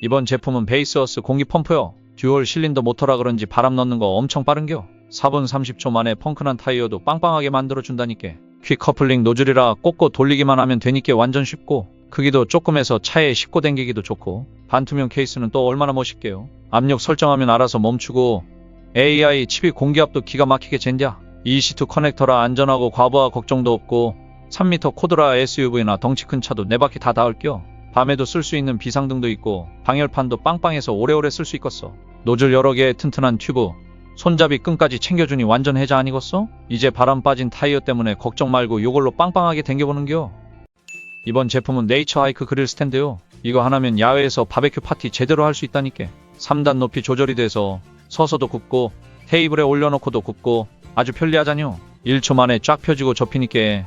이번 제품은 베이스어스 공기 펌프요. 듀얼 실린더 모터라 그런지 바람 넣는 거 엄청 빠른겨. 4분 30초 만에 펑크난 타이어도 빵빵하게 만들어준다니까. 퀵 커플링 노즐이라 꽂고 돌리기만 하면 되니까 완전 쉽고 크기도 조금해서 차에 싣고 댕기기도 좋고 반투명 케이스는 또 얼마나 멋있게요. 압력 설정하면 알아서 멈추고 AI 칩이 공기압도 기가 막히게 잰냐. EC2 커넥터라 안전하고 과부하 걱정도 없고 3m 코드라 SUV나 덩치 큰 차도 네 바퀴 다 닿을 겨. 밤에도 쓸 수 있는 비상등도 있고 방열판도 빵빵해서 오래오래 쓸 수 있겠어. 노즐 여러 개의 튼튼한 튜브, 손잡이 끈까지 챙겨주니 완전 해자 아니겠어? 이제 바람 빠진 타이어 때문에 걱정 말고 요걸로 빵빵하게 댕겨보는겨. 이번 제품은 네이처 하이크 그릴 스탠드요. 이거 하나면 야외에서 바베큐 파티 제대로 할 수 있다니까. 3단 높이 조절이 돼서 서서도 굽고 테이블에 올려놓고도 굽고 아주 편리하자뇨. 1초 만에 쫙 펴지고 접히니까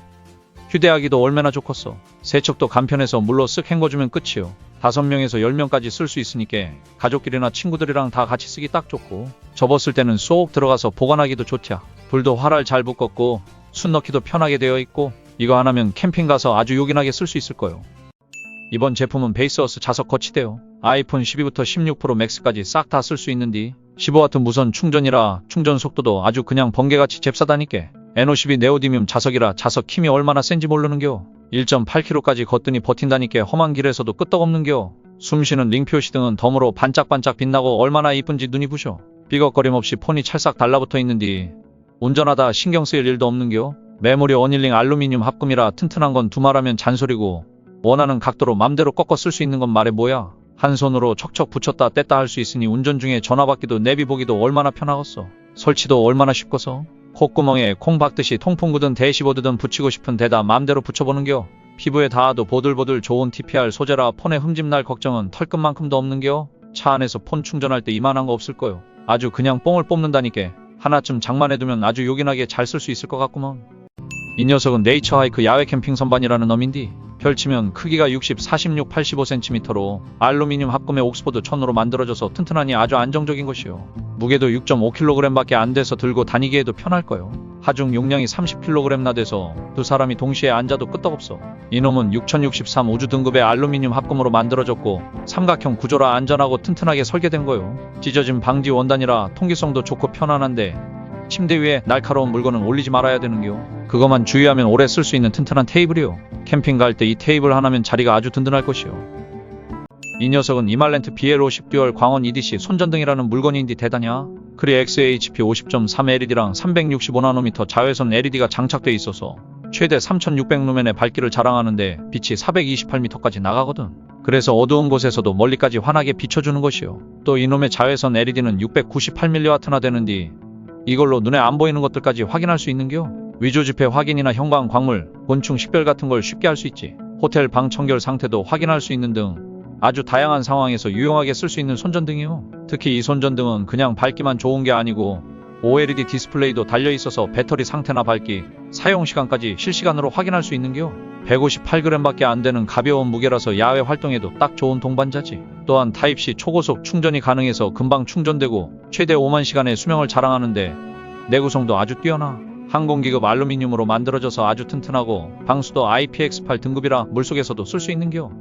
휴대하기도 얼마나 좋겠어. 세척도 간편해서 물로 쓱 헹궈주면 끝이요. 5명에서 10명까지 쓸 수 있으니까 가족끼리나 친구들이랑 다 같이 쓰기 딱 좋고 접었을 때는 쏙 들어가서 보관하기도 좋냐. 불도 활활 잘 붙겠고 순 넣기도 편하게 되어 있고 이거 하나면 캠핑 가서 아주 요긴하게 쓸 수 있을 거요. 이번 제품은 베이스어스 자석 거치대요. 아이폰 12부터 16 프로 맥스까지 싹 다 쓸 수 있는디 15W 무선 충전이라 충전 속도도 아주 그냥 번개같이 잽싸다니 까. N52 네오디뮴 자석이라 자석 힘이 얼마나 센지 모르는겨. 1.8km까지 걷더니 버틴다니까 험한 길에서도 끄떡없는겨. 숨쉬는 링 표시 등은 덤으로 반짝반짝 빛나고 얼마나 이쁜지 눈이 부셔. 삐걱거림 없이 폰이 찰싹 달라붙어 있는디 운전하다 신경 쓰일 일도 없는겨. 메모리 어닐링 알루미늄 합금이라 튼튼한 건 두말하면 잔소리고 원하는 각도로 맘대로 꺾어 쓸 수 있는 건 말해 뭐야. 한 손으로 척척 붙였다 뗐다 할 수 있으니 운전 중에 전화 받기도 내비 보기도 얼마나 편하겠어. 설치도 얼마나 쉽겠어. 콧구멍에 콩 박듯이 통풍 굳은 대시 보드든 붙이고 싶은 데다 맘대로 붙여보는겨. 피부에 닿아도 보들보들 좋은 TPR 소재라 폰에 흠집 날 걱정은 털끝만큼도 없는겨. 차 안에서 폰 충전할 때 이만한 거 없을 거요. 아주 그냥 뽕을 뽑는다니까. 하나쯤 장만해두면 아주 요긴하게 잘 쓸 수 있을 것 같구먼. 이 녀석은 네이처 하이크 야외 캠핑 선반이라는 놈인디 펼치면 크기가 60, 46, 85cm로 알루미늄 합금의 옥스포드 천으로 만들어져서 튼튼하니 아주 안정적인 것이요. 무게도 6.5kg밖에 안 돼서 들고 다니기에도 편할 거요. 하중 용량이 30kg나 돼서 두 사람이 동시에 앉아도 끄떡없어. 이놈은 6063 우주 등급의 알루미늄 합금으로 만들어졌고 삼각형 구조라 안전하고 튼튼하게 설계된 거요. 찢어짐 방지 원단이라 통기성도 좋고 편안한데 침대 위에 날카로운 물건은 올리지 말아야 되는겨. 그것만 주의하면 오래 쓸 수 있는 튼튼한 테이블이요. 캠핑 갈 때 이 테이블 하나면 자리가 아주 든든할 것이요. 이 녀석은 이말렌트 BL50 듀얼 광원 EDC 손전등이라는 물건인디 대단냐? 크리 XHP 50.3 LED랑 365나노미터 자외선 LED가 장착돼 있어서 최대 3600루멘의 밝기를 자랑하는데 빛이 428m까지 나가거든. 그래서 어두운 곳에서도 멀리까지 환하게 비춰주는 것이요. 또 이놈의 자외선 LED는 698mW나 되는디 이걸로 눈에 안 보이는 것들까지 확인할 수 있는겨. 위조 지폐 확인이나 형광 광물, 곤충 식별 같은 걸 쉽게 할 수 있지. 호텔 방 청결 상태도 확인할 수 있는 등 아주 다양한 상황에서 유용하게 쓸 수 있는 손전등이요. 특히 이 손전등은 그냥 밝기만 좋은 게 아니고 OLED 디스플레이도 달려 있어서 배터리 상태나 밝기, 사용 시간까지 실시간으로 확인할 수 있는겨. 158g밖에 안 되는 가벼운 무게라서 야외 활동에도 딱 좋은 동반자지. 또한 타입C 초고속 충전이 가능해서 금방 충전되고 최대 5만 시간의 수명을 자랑하는데 내구성도 아주 뛰어나. 항공기급 알루미늄으로 만들어져서 아주 튼튼하고 방수도 IPX8 등급이라 물속에서도 쓸 수 있는겨.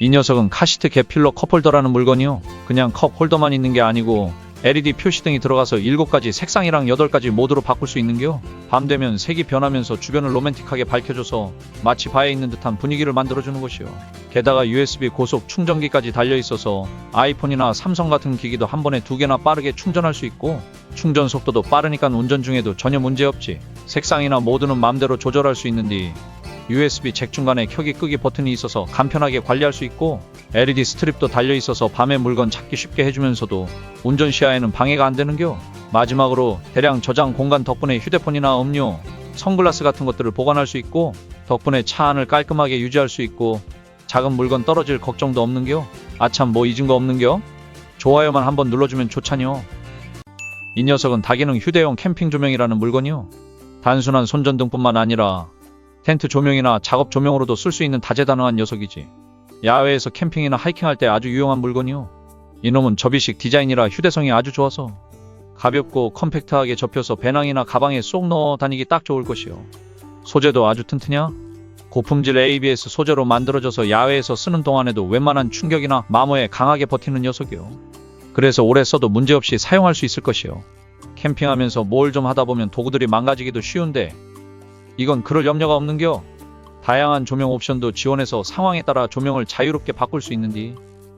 이 녀석은 카시트 개필러 컵홀더라는 물건이요. 그냥 컵 홀더만 있는 게 아니고 LED 표시등이 들어가서 7가지 색상이랑 8가지 모드로 바꿀 수 있는겨. 밤 되면 색이 변하면서 주변을 로맨틱하게 밝혀줘서 마치 바에 있는 듯한 분위기를 만들어주는 것이요. 게다가 USB 고속 충전기까지 달려 있어서 아이폰이나 삼성 같은 기기도 한 번에 두 개나 빠르게 충전할 수 있고 충전 속도도 빠르니까 운전 중에도 전혀 문제없지. 색상이나 모드는 맘대로 조절할 수 있는데 USB 잭 중간에 켜기 끄기 버튼이 있어서 간편하게 관리할 수 있고 LED 스트립도 달려 있어서 밤에 물건 찾기 쉽게 해주면서도 운전 시야에는 방해가 안 되는겨. 마지막으로 대량 저장 공간 덕분에 휴대폰이나 음료, 선글라스 같은 것들을 보관할 수 있고 덕분에 차 안을 깔끔하게 유지할 수 있고 작은 물건 떨어질 걱정도 없는겨. 아참 뭐 잊은 거 없는겨? 좋아요만 한번 눌러주면 좋잖여. 이 녀석은 다기능 휴대용 캠핑 조명이라는 물건이요. 단순한 손전등뿐만 아니라 텐트 조명이나 작업 조명으로도 쓸 수 있는 다재다능한 녀석이지. 야외에서 캠핑이나 하이킹할 때 아주 유용한 물건이요. 이놈은 접이식 디자인이라 휴대성이 아주 좋아서 가볍고 컴팩트하게 접혀서 배낭이나 가방에 쏙 넣어 다니기 딱 좋을 것이요. 소재도 아주 튼튼냐? 고품질 ABS 소재로 만들어져서 야외에서 쓰는 동안에도 웬만한 충격이나 마모에 강하게 버티는 녀석이요. 그래서 오래 써도 문제없이 사용할 수 있을 것이요. 캠핑하면서 뭘 좀 하다 보면 도구들이 망가지기도 쉬운데 이건 그럴 염려가 없는겨. 다양한 조명 옵션도 지원해서 상황에 따라 조명을 자유롭게 바꿀 수 있는디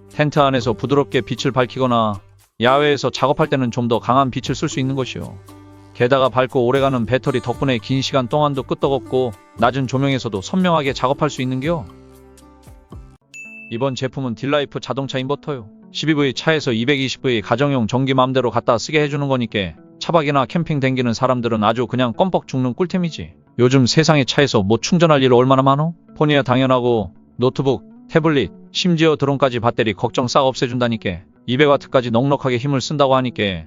텐트 안에서 부드럽게 빛을 밝히거나 야외에서 작업할 때는 좀 더 강한 빛을 쓸 수 있는 것이요. 게다가 밝고 오래가는 배터리 덕분에 긴 시간 동안도 끄떡없고 낮은 조명에서도 선명하게 작업할 수 있는겨. 이번 제품은 딜라이프 자동차 인버터요. 12V 차에서 220V 가정용 전기 맘대로 갖다 쓰게 해주는 거니까 차박이나 캠핑 댕기는 사람들은 아주 그냥 껌뻑 죽는 꿀템이지. 요즘 세상에 차에서 뭐 충전할 일 얼마나 많어? 폰이야 당연하고 노트북, 태블릿, 심지어 드론까지 배터리 걱정 싹 없애준다니까. 200W까지 넉넉하게 힘을 쓴다고 하니까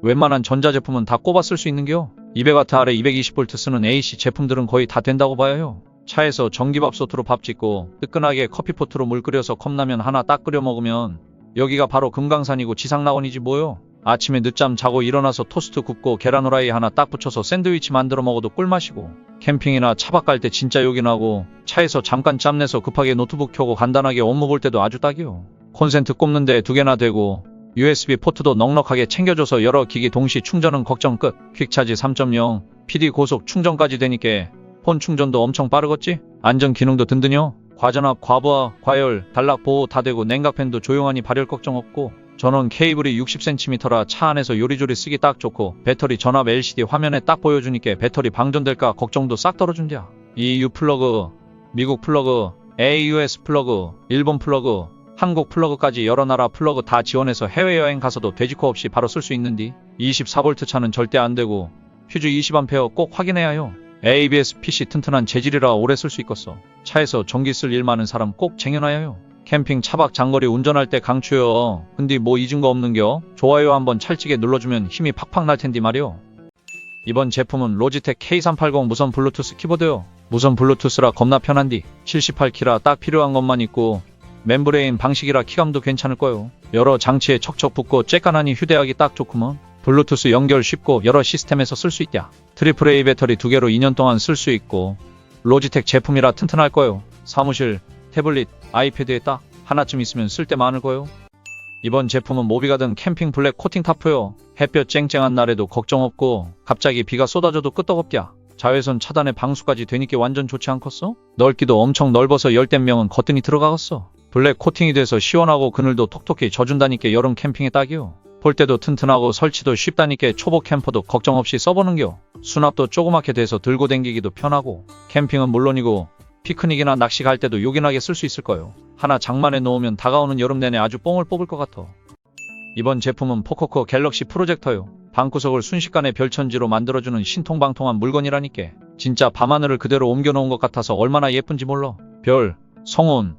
웬만한 전자제품은 다 꼽아 쓸 수 있는겨? 200W 아래 220V 쓰는 AC 제품들은 거의 다 된다고 봐요. 차에서 전기밥솥으로 밥 짓고 뜨끈하게 커피포트로 물 끓여서 컵라면 하나 딱 끓여 먹으면 여기가 바로 금강산이고 지상낙원이지 뭐요 아침에 늦잠 자고 일어나서 토스트 굽고 계란 후라이 하나 딱 붙여서 샌드위치 만들어 먹어도 꿀맛이고 캠핑이나 차박 갈 때 진짜 요긴하고 차에서 잠깐 짬내서 급하게 노트북 켜고 간단하게 업무 볼 때도 아주 딱이요. 콘센트 꼽는데 두 개나 되고 USB 포트도 넉넉하게 챙겨줘서 여러 기기 동시 충전은 걱정 끝. 퀵차지 3.0, PD 고속 충전까지 되니까 폰 충전도 엄청 빠르겠지? 안전 기능도 든든요. 과전압, 과부하, 과열, 단락 보호 다 되고 냉각팬도 조용하니 발열 걱정 없고 전원 케이블이 60cm라 차 안에서 요리조리 쓰기 딱 좋고 배터리 전압 LCD 화면에 딱 보여주니까 배터리 방전될까 걱정도 싹 떨어준대야. EU 플러그, 미국 플러그, AUS 플러그, 일본 플러그, 한국 플러그까지 여러 나라 플러그 다 지원해서 해외여행 가서도 돼지코 없이 바로 쓸 수 있는디 24V 차는 절대 안 되고 휴즈 20A 꼭 확인해야 해요. ABS PC 튼튼한 재질이라 오래 쓸 수 있겠어. 차에서 전기 쓸 일 많은 사람 꼭 쟁여놔야 해요. 캠핑 차박 장거리 운전할 때 강추요. 근데 뭐 잊은 거 없는겨? 좋아요 한번 찰지게 눌러주면 힘이 팍팍 날 텐디 말이요. 이번 제품은 로지텍 K380 무선 블루투스 키보드요. 무선 블루투스라 겁나 편한디 78키라 딱 필요한 것만 있고 멤브레인 방식이라 키감도 괜찮을 거요. 여러 장치에 척척 붙고 쬐깐하니 휴대하기 딱 좋구먼. 블루투스 연결 쉽고 여러 시스템에서 쓸 수 있다. 트리플 A 배터리 두 개로 2년 동안 쓸 수 있고 로지텍 제품이라 튼튼할 거요. 사무실, 태블릿, 아이패드에 딱 하나쯤 있으면 쓸 때 많을 거요. 이번 제품은 모비가 든 캠핑 블랙 코팅 타프요. 햇볕 쨍쨍한 날에도 걱정 없고 갑자기 비가 쏟아져도 끄떡없디야. 자외선 차단에 방수까지 되니까 완전 좋지 않겠어? 넓기도 엄청 넓어서 열댓명은 거뜬히 들어가겠어. 블랙 코팅이 돼서 시원하고 그늘도 톡톡히 져준다니까 여름 캠핑에 딱이요. 볼 때도 튼튼하고 설치도 쉽다니까 초보 캠퍼도 걱정 없이 써보는겨. 수납도 조그맣게 돼서 들고 댕기기도 편하고 캠핑은 물론이고 피크닉이나 낚시 갈 때도 요긴하게 쓸 수 있을 거요. 하나 장만해 놓으면 다가오는 여름 내내 아주 뽕을 뽑을 것 같아. 이번 제품은 포코코 갤럭시 프로젝터요. 방구석을 순식간에 별천지로 만들어주는 신통방통한 물건이라니까. 진짜 밤하늘을 그대로 옮겨놓은 것 같아서 얼마나 예쁜지 몰라. 별, 성운,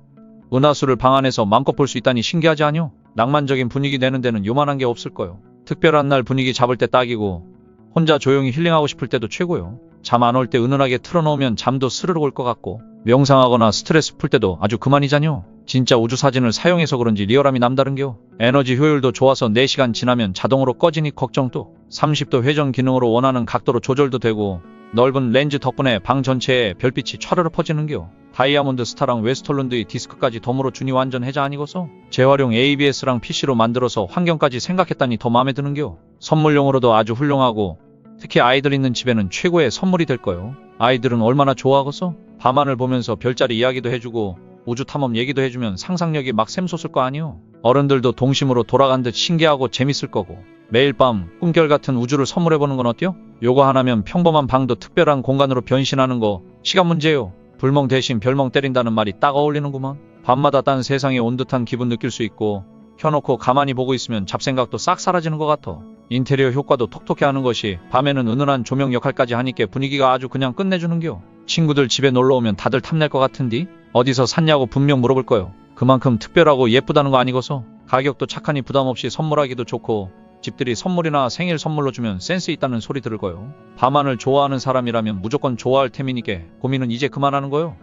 은하수를 방 안에서 맘껏 볼 수 있다니 신기하지 않요? 낭만적인 분위기 내는 데는 요만한 게 없을 거요. 특별한 날 분위기 잡을 때 딱이고 혼자 조용히 힐링하고 싶을 때도 최고요. 잠 안 올 때 은은하게 틀어놓으면 잠도 스르르 올 것 같고 명상하거나 스트레스 풀 때도 아주 그만이잖요. 진짜 우주 사진을 사용해서 그런지 리얼함이 남다른겨. 에너지 효율도 좋아서 4시간 지나면 자동으로 꺼지니 걱정도 30도 회전 기능으로 원하는 각도로 조절도 되고 넓은 렌즈 덕분에 방 전체에 별빛이 촤르르 퍼지는겨. 다이아몬드 스타랑 웨스털룬드의 디스크까지 덤으로 주니 완전 해자 아니고서 재활용 ABS랑 PC로 만들어서 환경까지 생각했다니 더 마음에 드는겨. 선물용으로도 아주 훌륭하고 특히 아이들 있는 집에는 최고의 선물이 될 거요. 아이들은 얼마나 좋아하겠어? 밤하늘 보면서 별자리 이야기도 해주고 우주 탐험 얘기도 해주면 상상력이 막 샘솟을 거 아니요. 어른들도 동심으로 돌아간 듯 신기하고 재밌을 거고 매일 밤 꿈결 같은 우주를 선물해보는 건 어때요? 요거 하나면 평범한 방도 특별한 공간으로 변신하는 거 시간 문제요. 불멍 대신 별멍 때린다는 말이 딱 어울리는구만. 밤마다 딴 세상에 온 듯한 기분 느낄 수 있고 켜놓고 가만히 보고 있으면 잡생각도 싹 사라지는 것 같아. 인테리어 효과도 톡톡히 하는 것이 밤에는 은은한 조명 역할까지 하니까 분위기가 아주 그냥 끝내주는겨. 친구들 집에 놀러 오면 다들 탐낼 것 같은디? 어디서 샀냐고 분명 물어볼 거요. 그만큼 특별하고 예쁘다는 거 아니고서 가격도 착하니 부담 없이 선물하기도 좋고 집들이 선물이나 생일 선물로 주면 센스 있다는 소리 들을 거요. 밤하늘 좋아하는 사람이라면 무조건 좋아할 템이니까 고민은 이제 그만하는 거요.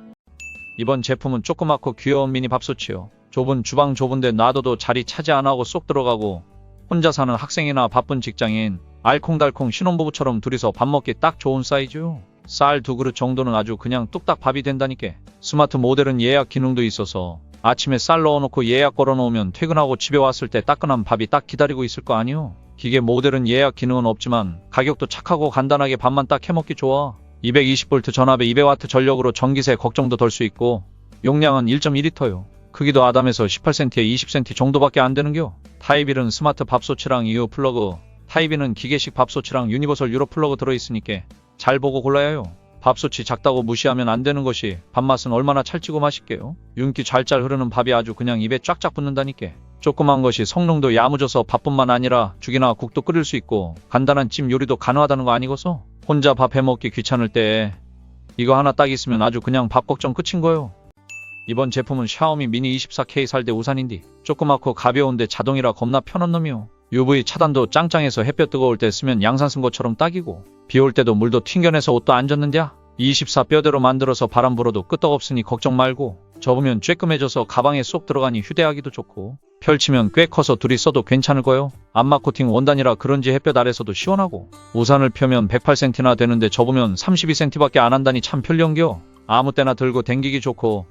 이번 제품은 조그맣고 귀여운 미니 밥솥이요. 좁은 주방 좁은데 놔둬도 자리 차지 안 하고 쏙 들어가고 혼자 사는 학생이나 바쁜 직장인 알콩달콩 신혼부부처럼 둘이서 밥 먹기 딱 좋은 사이즈요. 쌀 두 그릇 정도는 아주 그냥 뚝딱 밥이 된다니까. 스마트 모델은 예약 기능도 있어서 아침에 쌀 넣어놓고 예약 걸어놓으면 퇴근하고 집에 왔을 때 따끈한 밥이 딱 기다리고 있을 거 아니요. 기계 모델은 예약 기능은 없지만 가격도 착하고 간단하게 밥만 딱 해먹기 좋아. 220V 전압에 200W 전력으로 전기세 걱정도 덜 수 있고 용량은 1.2리터요. 크기도 아담해서 18cm에 20cm 정도밖에 안 되는겨. 타입 1은 스마트 밥솥이랑 이어 플러그, 타입 2는 기계식 밥솥이랑 유니버설 유로 플러그 들어있으니까 잘 보고 골라야 해요. 밥솥이 작다고 무시하면 안 되는 것이 밥맛은 얼마나 찰지고 맛있게요. 윤기 잘잘 흐르는 밥이 아주 그냥 입에 쫙쫙 붙는다니까. 조그만 것이 성능도 야무져서 밥뿐만 아니라 죽이나 국도 끓일 수 있고 간단한 찜 요리도 가능하다는 거 아니고서 혼자 밥 해먹기 귀찮을 때 이거 하나 딱 있으면 아주 그냥 밥 걱정 끝인 거요. 이번 제품은 샤오미 미니 24K 살때 우산인디 조그맣고 가벼운데 자동이라 겁나 편한 놈이요. UV 차단도 짱짱해서 햇볕 뜨거울 때 쓰면 양산 쓴 것처럼 딱이고 비 올 때도 물도 튕겨내서 옷도 안 젖는데야 24 뼈대로 만들어서 바람 불어도 끄떡없으니 걱정 말고 접으면 쬐끔해져서 가방에 쏙 들어가니 휴대하기도 좋고 펼치면 꽤 커서 둘이 써도 괜찮을 거요. 안마 코팅 원단이라 그런지 햇볕 아래서도 시원하고 우산을 펴면 108cm나 되는데 접으면 32cm밖에 안 한다니 참 편리한겨. 아무 때나 들고 댕기기 좋고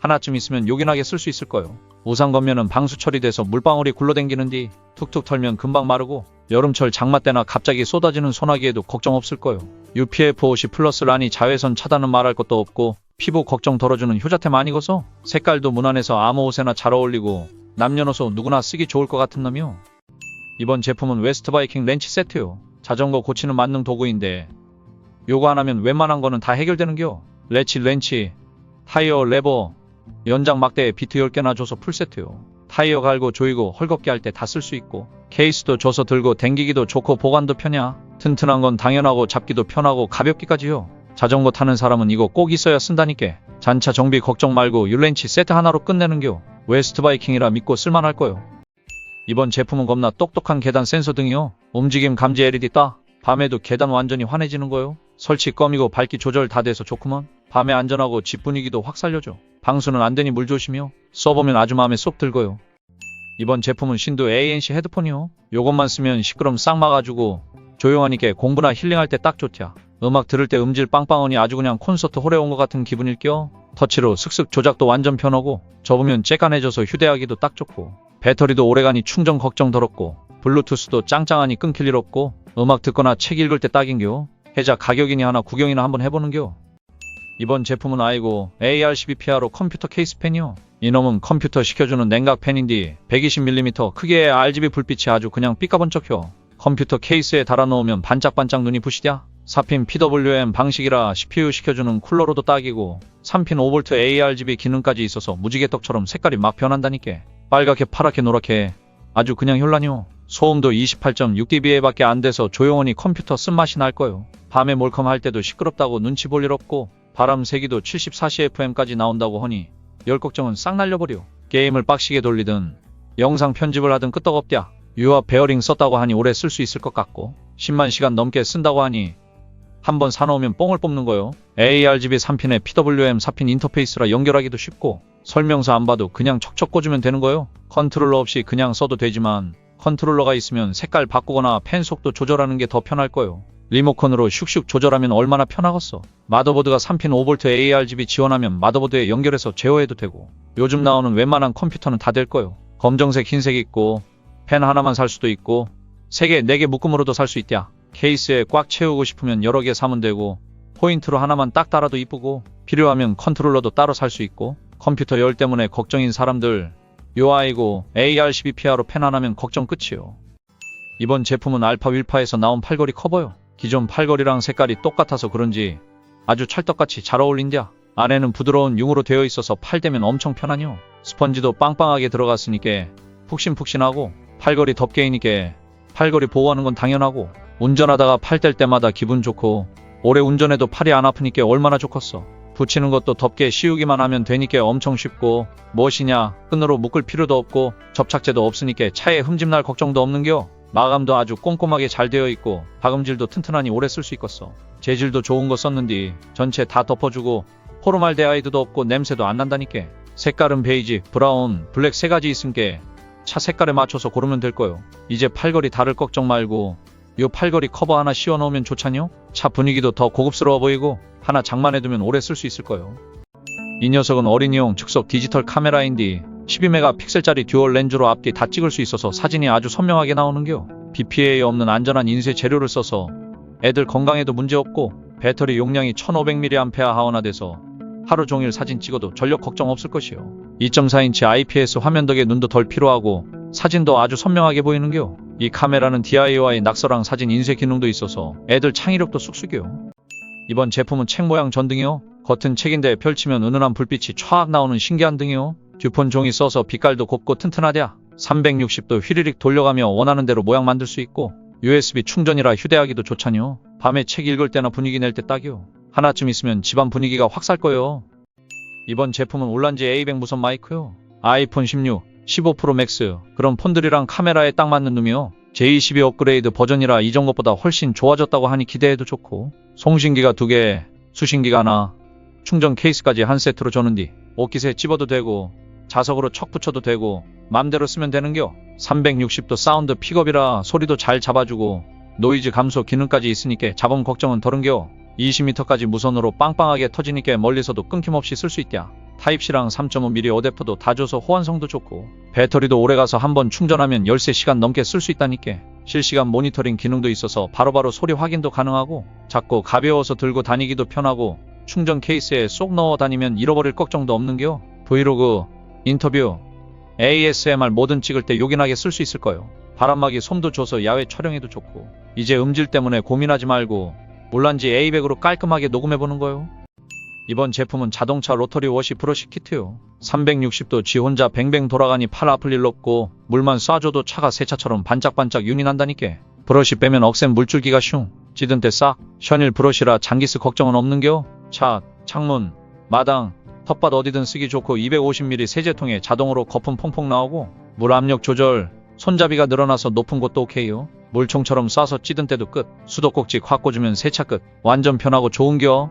하나쯤 있으면 요긴하게 쓸 수 있을 거요. 우산 겉면은 방수 처리돼서 물방울이 굴러댕기는 뒤 툭툭 털면 금방 마르고 여름철 장마 때나 갑자기 쏟아지는 소나기에도 걱정 없을 거요. UPF50 플러스 란이 자외선 차단은 말할 것도 없고 피부 걱정 덜어주는 효자템 아니고서 색깔도 무난해서 아무 옷에나 잘 어울리고 남녀노소 누구나 쓰기 좋을 것 같은 놈이요. 이번 제품은 웨스트 바이킹 렌치 세트요. 자전거 고치는 만능 도구인데 요거 하나면 웬만한 거는 다 해결되는겨. 레치 렌치, 타이어 레버, 연장 막대에 비트 10개나 줘서 풀세트요. 타이어 갈고 조이고 헐겁게 할 때 다 쓸 수 있고 케이스도 줘서 들고 댕기기도 좋고 보관도 편야. 튼튼한 건 당연하고 잡기도 편하고 가볍기까지요. 자전거 타는 사람은 이거 꼭 있어야 쓴다니까. 잔차 정비 걱정 말고 율렌치 세트 하나로 끝내는겨. 웨스트 바이킹이라 믿고 쓸만할 거요. 이번 제품은 겁나 똑똑한 계단 센서 등이요. 움직임 감지 LED 따. 밤에도 계단 완전히 환해지는 거요. 설치 껌이고 밝기 조절 다 돼서 좋구먼. 밤에 안전하고 집 분위기도 확 살려줘. 방수는 안 되니 물 조심이요. 써보면 아주 마음에 쏙 들고요. 이번 제품은 신도 ANC 헤드폰이요. 요것만 쓰면 시끄럼 싹 막아주고 조용하니까 공부나 힐링할 때 딱 좋냐. 음악 들을 때 음질 빵빵하니 아주 그냥 콘서트 홀에 온 것 같은 기분일겨. 터치로 슥슥 조작도 완전 편하고 접으면 쬐깐해져서 휴대하기도 딱 좋고 배터리도 오래가니 충전 걱정 덜었고 블루투스도 짱짱하니 끊길 일 없고 음악 듣거나 책 읽을 때 딱인겨. 해자 가격이니 하나 구경이나 한번 해보는겨. 이번 제품은 아이고 ARCBPR로 컴퓨터 케이스 펜이요. 이놈은 컴퓨터 시켜주는 냉각 펜인데 120mm 크기의 RGB 불빛이 아주 그냥 삐까번쩍혀. 컴퓨터 케이스에 달아놓으면 반짝반짝 눈이 부시랴. 4핀 PWM 방식이라 CPU 시켜주는 쿨러로도 딱이고 3핀 5V ARGB 기능까지 있어서 무지개떡처럼 색깔이 막 변한다니까. 빨갛게 파랗게 노랗게 아주 그냥 현란요. 소음도 28.6dB에 밖에 안 돼서 조용하니 컴퓨터 쓴맛이 날 거요. 밤에 몰컴 할 때도 시끄럽다고 눈치 볼 일 없고 바람 세기도 74CFM까지 나온다고 하니 열 걱정은 싹 날려버려. 게임을 빡시게 돌리든 영상 편집을 하든 끄떡없랴. 유압 베어링 썼다고 하니 오래 쓸 수 있을 것 같고 10만 시간 넘게 쓴다고 하니 한번 사놓으면 뽕을 뽑는 거요. ARGB 3핀에 PWM 4핀 인터페이스라 연결하기도 쉽고 설명서 안 봐도 그냥 척척 꽂으면 되는 거요. 컨트롤러 없이 그냥 써도 되지만 컨트롤러가 있으면 색깔 바꾸거나 펜 속도 조절하는 게 더 편할 거요. 리모컨으로 슉슉 조절하면 얼마나 편하겠어. 마더보드가 3핀 5V ARGB 지원하면 마더보드에 연결해서 제어해도 되고 요즘 나오는 웬만한 컴퓨터는 다 될 거요. 검정색 흰색 있고 펜 하나만 살 수도 있고 3개, 4개 묶음으로도 살 수 있랴. 케이스에 꽉 채우고 싶으면 여러 개 사면 되고 포인트로 하나만 딱 달아도 이쁘고 필요하면 컨트롤러도 따로 살 수 있고 컴퓨터 열 때문에 걱정인 사람들 요 아이고 ARCBPR로 펜 하나면 걱정 끝이요. 이번 제품은 알파 윌파에서 나온 팔걸이 커버요. 기존 팔걸이랑 색깔이 똑같아서 그런지 아주 찰떡같이 잘 어울린다. 안에는 부드러운 융으로 되어 있어서 팔 대면 엄청 편하뇨. 스펀지도 빵빵하게 들어갔으니까 푹신푹신하고 팔걸이 덮개 이니까 팔걸이 보호하는 건 당연하고 운전하다가 팔 뗄 때마다 기분 좋고 오래 운전해도 팔이 안 아프니까 얼마나 좋겠어. 붙이는 것도 덮개 씌우기만 하면 되니까 엄청 쉽고 무엇이냐 끈으로 묶을 필요도 없고 접착제도 없으니까 차에 흠집 날 걱정도 없는겨. 마감도 아주 꼼꼼하게 잘 되어 있고 박음질도 튼튼하니 오래 쓸 수 있겠어. 재질도 좋은 거 썼는디 전체 다 덮어주고 포르말데하이드도 없고 냄새도 안 난다니까. 색깔은 베이지, 브라운, 블랙 세 가지 있음께 차 색깔에 맞춰서 고르면 될 거요. 이제 팔걸이 다를 걱정 말고 요 팔걸이 커버 하나 씌워놓으면 좋잖요? 차 분위기도 더 고급스러워 보이고 하나 장만해두면 오래 쓸 수 있을 거예요. 이 녀석은 어린이용 즉석 디지털 카메라인데 12메가 픽셀짜리 듀얼 렌즈로 앞뒤 다 찍을 수 있어서 사진이 아주 선명하게 나오는겨. BPA 없는 안전한 인쇄 재료를 써서 애들 건강에도 문제없고 배터리 용량이 1500mAh나 돼서 하루 종일 사진 찍어도 전력 걱정 없을 것이요. 2.4인치 IPS 화면 덕에 눈도 덜 피로하고 사진도 아주 선명하게 보이는겨. 이 카메라는 DIY 낙서랑 사진 인쇄 기능도 있어서 애들 창의력도 쑥쑥이요. 이번 제품은 책 모양 전등이요. 겉은 책인데 펼치면 은은한 불빛이 촥 나오는 신기한 등이요. 듀폰 종이 써서 빛깔도 곱고 튼튼하랴. 360도 휘리릭 돌려가며 원하는 대로 모양 만들 수 있고 USB 충전이라 휴대하기도 좋잖요. 밤에 책 읽을 때나 분위기 낼 때 딱이요. 하나쯤 있으면 집안 분위기가 확 살 거예요. 이번 제품은 올란지 A100 무선 마이크요. 아이폰 16, 15 프로 맥스 그런 폰들이랑 카메라에 딱 맞는 놈이요. J12 업그레이드 버전이라 이전 것보다 훨씬 좋아졌다고 하니 기대해도 좋고 송신기가 두 개, 수신기가 하나, 충전 케이스까지 한 세트로 주는디 옷깃에 찝어도 되고 자석으로 척 붙여도 되고 맘대로 쓰면 되는겨. 360도 사운드 픽업이라 소리도 잘 잡아주고 노이즈 감소 기능까지 있으니까 잡음 걱정은 덜은겨. 20m까지 무선으로 빵빵하게 터지니까 멀리서도 끊김없이 쓸 수 있냐. 타입C랑 3.5mm 어댑터도 다 줘서 호환성도 좋고 배터리도 오래가서 한번 충전하면 13시간 넘게 쓸 수 있다니까. 실시간 모니터링 기능도 있어서 바로바로 소리 확인도 가능하고 작고 가벼워서 들고 다니기도 편하고 충전 케이스에 쏙 넣어 다니면 잃어버릴 걱정도 없는겨. 브이로그, 인터뷰, ASMR 뭐든 찍을 때 요긴하게 쓸 수 있을 거요. 바람막이 솜도 줘서 야외 촬영에도 좋고 이제 음질 때문에 고민하지 말고 올란지 A100으로 깔끔하게 녹음해보는 거요. 이번 제품은 자동차 로터리 워시 브러쉬 키트요. 360도 지 혼자 뱅뱅 돌아가니 팔 아플 일 없고 물만 쏴줘도 차가 새 차처럼 반짝반짝 윤이 난다니까. 브러쉬 빼면 억센 물줄기가 슝. 찌든 때 싹. 셔닐 브러쉬라 장기스 걱정은 없는겨. 차, 창문, 마당, 텃밭 어디든 쓰기 좋고 250ml 세제통에 자동으로 거품 퐁퐁 나오고 물 압력 조절, 손잡이가 늘어나서 높은 곳도 오케이요. 물총처럼 쏴서 찌든 때도 끝. 수도꼭지 확 꽂으면 세차 끝. 완전 편하고 좋은겨.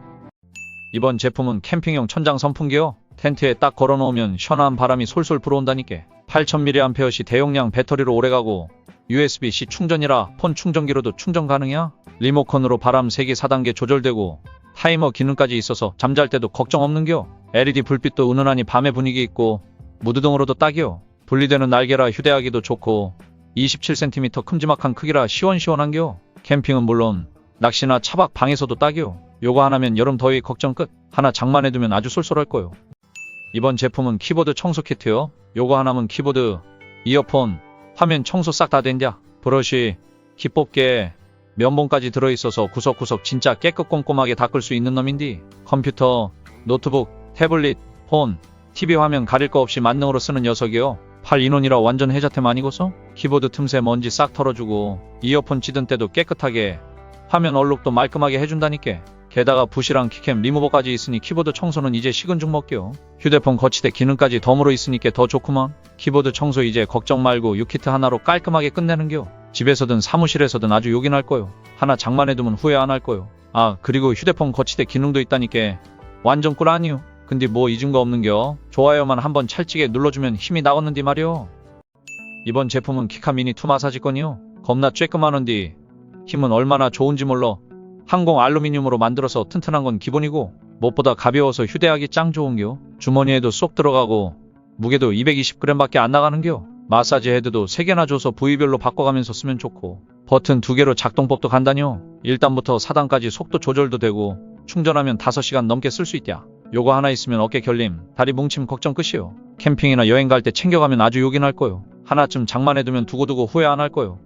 이번 제품은 캠핑용 천장 선풍기요. 텐트에 딱 걸어놓으면 시원한 바람이 솔솔 불어온다니까. 8000mAh시 대용량 배터리로 오래가고 USB-C 충전이라 폰 충전기로도 충전 가능이야. 리모컨으로 바람 세기 4단계 조절되고 타이머 기능까지 있어서 잠잘 때도 걱정 없는겨. LED 불빛도 은은하니 밤의 분위기 있고 무드등으로도 딱이요. 분리되는 날개라 휴대하기도 좋고 27cm 큼지막한 크기라 시원시원한겨. 캠핑은 물론 낚시나 차박 방에서도 딱이요. 요거 하나면 여름 더위 걱정 끝. 하나 장만해두면 아주 쏠쏠할 거요. 이번 제품은 키보드 청소 키트요. 요거 하나면 키보드, 이어폰, 화면 청소 싹 다 된다. 브러쉬, 기뽑개, 면봉까지 들어있어서 구석구석 진짜 깨끗 꼼꼼하게 닦을 수 있는 놈인디. 컴퓨터, 노트북, 태블릿, 폰, TV 화면 가릴 거 없이 만능으로 쓰는 녀석이요. 팔 인원이라 완전 해자템 아니고서? 키보드 틈새 먼지 싹 털어주고 이어폰 찌든 때도 깨끗하게 화면 얼룩도 말끔하게 해준다니까. 게다가 붓이랑 키캠 리무버까지 있으니 키보드 청소는 이제 식은 죽 먹겨. 휴대폰 거치대 기능까지 덤으로 있으니까 더 좋구먼. 키보드 청소 이제 걱정 말고 6키트 하나로 깔끔하게 끝내는겨. 집에서든 사무실에서든 아주 요긴할 거요. 하나 장만해두면 후회 안 할 거요. 아 그리고 휴대폰 거치대 기능도 있다니까. 완전 꿀 아니요. 근데 뭐 잊은 거 없는겨. 좋아요만 한번 찰지게 눌러주면 힘이 나겠는디 말이요. 이번 제품은 키카 미니 투 마사지건이요. 겁나 쬐끄만한디 힘은 얼마나 좋은지 몰라. 항공 알루미늄으로 만들어서 튼튼한 건 기본이고 무엇보다 가벼워서 휴대하기 짱 좋은겨. 주머니에도 쏙 들어가고 무게도 220g밖에 안 나가는겨. 마사지 헤드도 3개나 줘서 부위별로 바꿔가면서 쓰면 좋고 버튼 2개로 작동법도 간다뇨. 1단부터 4단까지 속도 조절도 되고 충전하면 5시간 넘게 쓸 수 있다. 요거 하나 있으면 어깨 결림, 다리 뭉침 걱정 끝이요. 캠핑이나 여행 갈 때 챙겨가면 아주 요긴할 거요. 하나쯤 장만해두면 두고두고 후회 안 할 거요.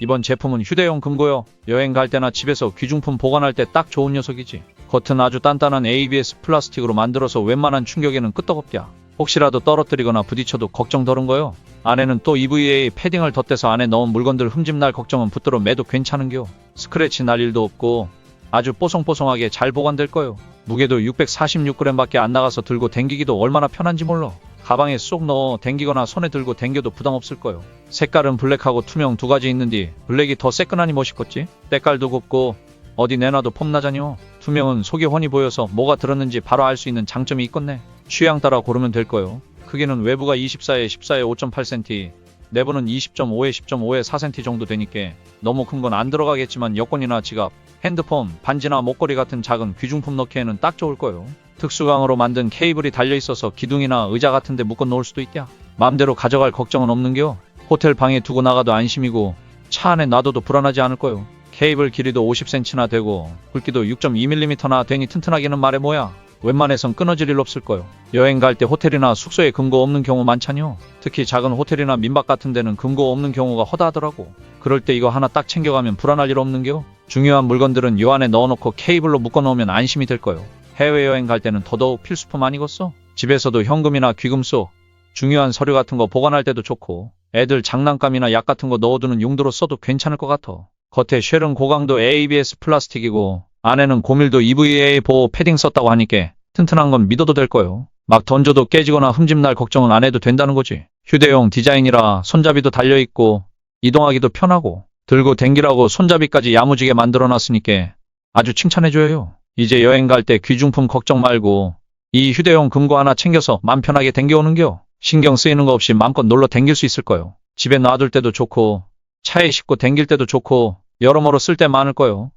이번 제품은 휴대용 금고요. 여행 갈 때나 집에서 귀중품 보관할 때 딱 좋은 녀석이지. 겉은 아주 단단한 ABS 플라스틱으로 만들어서 웬만한 충격에는 끄떡없냐. 혹시라도 떨어뜨리거나 부딪혀도 걱정 덜은 거요. 안에는 또 EVA 패딩을 덧대서 안에 넣은 물건들 흠집 날 걱정은 붙들어 매도 괜찮은겨. 스크래치 날 일도 없고 아주 뽀송뽀송하게 잘 보관될 거요. 무게도 646g밖에 안 나가서 들고 댕기기도 얼마나 편한지 몰라. 가방에 쏙 넣어 댕기거나 손에 들고 댕겨도 부담 없을 거요. 색깔은 블랙하고 투명 두 가지 있는디 블랙이 더 새끈하니 멋있겠지? 때깔도 곱고 어디 내놔도 폼나자뇨. 투명은 속이 훤히 보여서 뭐가 들었는지 바로 알 수 있는 장점이 있겠네. 취향 따라 고르면 될 거요. 크기는 외부가 24에 14에 5.8cm, 내부는 20.5에 10.5에 4cm 정도 되니까 너무 큰 건 안 들어가겠지만 여권이나 지갑, 핸드폰, 반지나 목걸이 같은 작은 귀중품 넣기에는 딱 좋을 거요. 특수강으로 만든 케이블이 달려 있어서 기둥이나 의자 같은 데 묶어 놓을 수도 있다. 맘대로 가져갈 걱정은 없는겨. 호텔 방에 두고 나가도 안심이고 차 안에 놔둬도 불안하지 않을 거요. 케이블 길이도 50cm나 되고 굵기도 6.2mm나 되니 튼튼하기는 말해 뭐야. 웬만해선 끊어질 일 없을 거요. 여행 갈 때 호텔이나 숙소에 금고 없는 경우 많잖요. 특히 작은 호텔이나 민박 같은 데는 금고 없는 경우가 허다하더라고. 그럴 때 이거 하나 딱 챙겨가면 불안할 일 없는겨. 중요한 물건들은 요 안에 넣어놓고 케이블로 묶어놓으면 안심이 될 거요. 해외여행 갈 때는 더더욱 필수품 아니겠어? 집에서도 현금이나 귀금속, 중요한 서류 같은 거 보관할 때도 좋고 애들 장난감이나 약 같은 거 넣어두는 용도로 써도 괜찮을 것 같아. 겉에 쉘은 고강도 ABS 플라스틱이고 안에는 고밀도 EVA 보호 패딩 썼다고 하니까 튼튼한 건 믿어도 될 거요. 막 던져도 깨지거나 흠집 날 걱정은 안 해도 된다는 거지. 휴대용 디자인이라 손잡이도 달려있고 이동하기도 편하고 들고 댕기라고 손잡이까지 야무지게 만들어 놨으니까 아주 칭찬해줘요. 이제 여행 갈 때 귀중품 걱정 말고 이 휴대용 금고 하나 챙겨서 맘 편하게 댕겨오는겨. 신경 쓰이는 거 없이 마음껏 놀러 댕길 수 있을 거요. 집에 놔둘 때도 좋고 차에 싣고 댕길 때도 좋고 여러모로 쓸 때 많을 거요.